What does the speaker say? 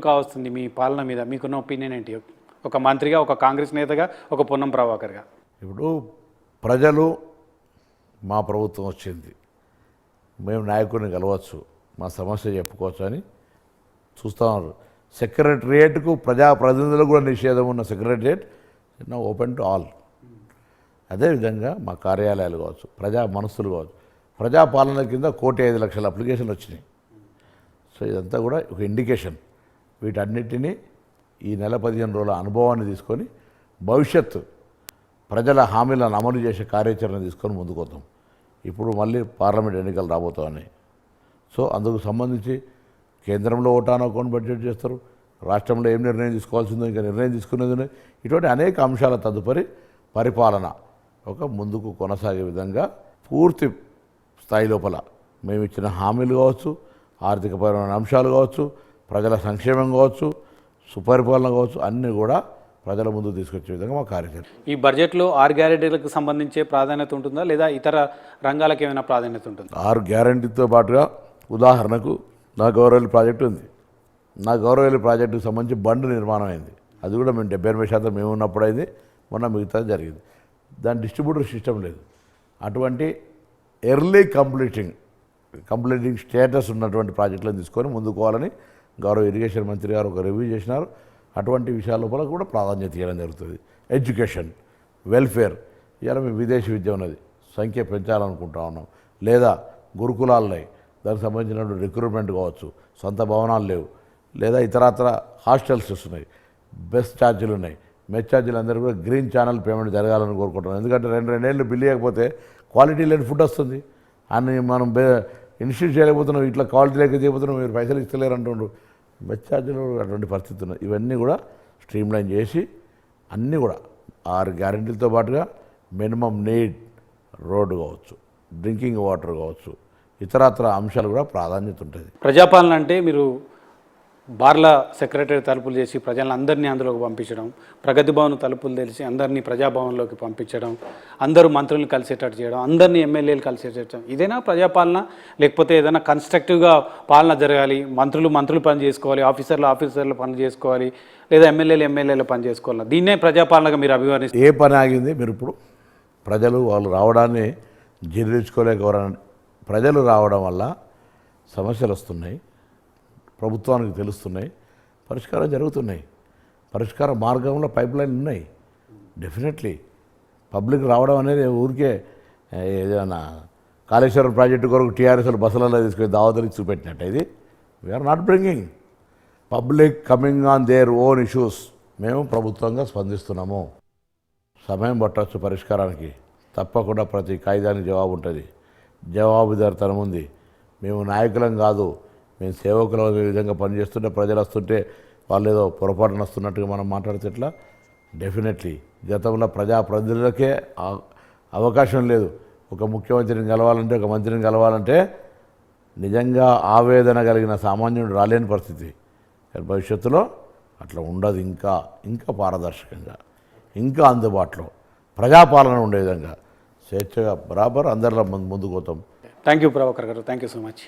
కావస్తుంది మీ పాలన మీద మీకున్న ఒపీనియన్ ఏంటి? ఒక మంత్రిగా ఒక కాంగ్రెస్ నేతగా ఒక పొన్నం ప్రభాకర్గా? ఇప్పుడు ప్రజలు మా ప్రభుత్వం వచ్చింది. మేము నాయకుడిని కలవచ్చు మా సమస్య చెప్పుకోవచ్చు అని చూస్తున్నారు సెక్రటరియేట్కు ప్రజా ప్రతినిధులకు కూడా నిషేధం ఉన్న సెక్రటరియేట్ నా ఓపెన్ టు ఆల్. అదేవిధంగా మా కార్యాలయాలు కావచ్చు ప్రజా మనస్సులు కావచ్చు. ప్రజాపాలన కింద కోటి ఐదు లక్షల అప్లికేషన్లు వచ్చినాయి. సో ఇదంతా కూడా ఒక ఇండికేషన్. వీటన్నిటినీ ఈ నెల పదిహేను రోజుల అనుభవాన్ని తీసుకొని భవిష్యత్తు ప్రజల హామీలను అమలు చేసే కార్యాచరణ తీసుకొని ముందుకు వద్దాం ఇప్పుడు మళ్ళీ పార్లమెంట్ ఎన్నికలు రాబోతున్నాయి సో అందుకు సంబంధించి కేంద్రంలో ఓటానో అకౌంట్ బడ్జెట్ చేస్తారు. రాష్ట్రంలో ఏం నిర్ణయం తీసుకోవాల్సిందో ఇంకా నిర్ణయం తీసుకునేది ఇటువంటి అనేక అంశాల తదుపరి పరిపాలన ఒక ముందుకు కొనసాగే విధంగా పూర్తి స్థాయి లోపల మేము ఇచ్చిన హామీలు కావచ్చు ఆర్థికపరమైన అంశాలు కావచ్చు ప్రజల సంక్షేమం కావచ్చు సుపరిపాలన కావచ్చు అన్నీ కూడా ప్రజల ముందు తీసుకొచ్చే విధంగా మా కార్యాచరణ. ఈ బడ్జెట్లో ఆరు గ్యారెంటీలకు సంబంధించే ప్రాధాన్యత ఉంటుందా? లేదా ఇతర రంగాలకు ఏమైనా ప్రాధాన్యత ఉంటుందా? ఆరు గ్యారంటీతో పాటుగా ఉదాహరణకు నా గౌరవల్లి ప్రాజెక్టు ఉంది. నా గౌరవల్లి ప్రాజెక్టుకు సంబంధించి బండ్ నిర్మాణం అయింది. అది కూడా మేము డెబ్బై ఎనభై శాతం మేము ఉన్నప్పుడు అయింది మొన్న మిగతా జరిగింది. దాని డిస్ట్రిబ్యూటర్ సిస్టమ్ లేదు. అటువంటి ఎర్లీ కంప్లీటింగ్ కంప్లీటింగ్ స్టేటస్ ఉన్నటువంటి ప్రాజెక్టులను తీసుకొని ముందుకోవాలని గౌరవ ఇరిగేషన్ మంత్రి గారు ఒక రివ్యూ చేసినారు. అటువంటి విషయాల లోపల కూడా ప్రాధాన్యత ఇవ్వడం జరుగుతుంది. ఎడ్యుకేషన్ వెల్ఫేర్ ఇలా మేము విదేశీ విద్య ఉన్నది. సంఖ్య పెంచాలనుకుంటా ఉన్నాం. లేదా గురుకులాలున్నాయి దానికి సంబంధించినటువంటి రిక్రూట్మెంట్ కావచ్చు. సొంత భవనాలు లేవు. లేదా ఇతరత్ర హాస్టల్స్ వస్తున్నాయి. బెస్ ఛార్జీలు ఉన్నాయి. మెస్ ఛార్జీలు అందరూ కూడా గ్రీన్ ఛానల్ పేమెంట్ జరగాలని కోరుకుంటున్నాం. ఎందుకంటే రెండు రెండేళ్ళు బిల్లు ఇవ్వకపోతే క్వాలిటీ లేని ఫుడ్ వస్తుంది. అని మనం ఇన్స్టిట్యూట్ చేయలేకపోతున్నాం ఇట్లా క్వాలిటీ లేక చేయబోతున్నాం మీరు పైసలు ఇస్తలేరు అంటుండ్రు. మెస్ ఛార్జీలు అటువంటి పరిస్థితి ఉన్నాయి. ఇవన్నీ కూడా స్ట్రీమ్లైన్ చేసి అన్నీ కూడా ఆరు గ్యారెంటీలతో పాటుగా మినిమం నీడ్ రోడ్డు కావచ్చు డ్రింకింగ్ వాటర్ కావచ్చు ఇతరత్ర అంశాలు కూడా ప్రాధాన్యత ఉంటుంది. ప్రజాపాలన అంటే మీరు బార్ల సెక్రటరీ తలుపులు చేసి ప్రజలందరినీ అందులోకి పంపించడం ప్రగతి భవన్ తలుపులు తెలిసి అందరినీ ప్రజాభవన్లోకి పంపించడం అందరూ మంత్రులను కలిసేటట్టు చేయడం అందరినీ ఎమ్మెల్యేలు కలిసేటట్టు చేయడం. ఇదేనా ప్రజాపాలన? లేకపోతే ఏదైనా కన్స్ట్రక్టివ్గా పాలన జరగాలి మంత్రులు మంత్రులు పని చేసుకోవాలి ఆఫీసర్లు ఆఫీసర్లు పని చేసుకోవాలి లేదా ఎమ్మెల్యేలు ఎమ్మెల్యేలు పని చేసుకోవాలి దీన్నే ప్రజాపాలనగా మీరు అభివర్ణిస్తారు ఏ పని ఆగింది మీరు ఇప్పుడు? ప్రజలు వాళ్ళు రావడాన్ని జీర్ణించుకోలేకపోవడం ప్రజలు రావడం వల్ల సమస్యలు వస్తున్నాయి. ప్రభుత్వానికి తెలుస్తున్నాయి పరిష్కారం జరుగుతున్నాయి. పరిష్కార మార్గంలో పైప్ లైన్ ఉన్నాయి. డెఫినెట్లీ పబ్లిక్ రావడం అనేది ఊరికే ఏదైనా కాళేశ్వరం ప్రాజెక్టు కొరకు టీఆర్ఎస్లు బస్సులలో తీసుకొని దావతలు చూపెట్టినట్టు ఇది. We're not bringing public coming on their own issues మేము ప్రభుత్వంగా స్పందిస్తున్నాము. సమయం పట్టవచ్చు పరిష్కారానికి. తప్పకుండా ప్రతి కాగిదానికి జవాబు ఉంటుంది. జవాబుదారితనం ఉంది. మేము నాయకులం కాదు. మేము సేవకులు విధంగా పనిచేస్తుంటే ప్రజలు వస్తుంటే వాళ్ళు ఏదో పొరపాటున వస్తున్నట్టుగా మనం మాట్లాడితే ఎట్లా? డెఫినెట్లీ గతంలో ప్రజాప్రతినిధులకే అవకాశం లేదు. ఒక ముఖ్యమంత్రిని కలవాలంటే ఒక మంత్రిని కలవాలంటే నిజంగా ఆవేదన కలిగిన సామాన్యుడు రాలేని పరిస్థితి. భవిష్యత్తులో అట్లా ఉండదు ఇంకా. ఇంకా పారదర్శకంగా ఇంకా అందుబాటులో ప్రజాపాలన ఉండే విధంగా. స్వేచ్ఛగా బరాబర్ అందరిలో ముందు ముందుకు పోతాం. థ్యాంక్ యూ ప్రభాకర్ గారు. Thank you so much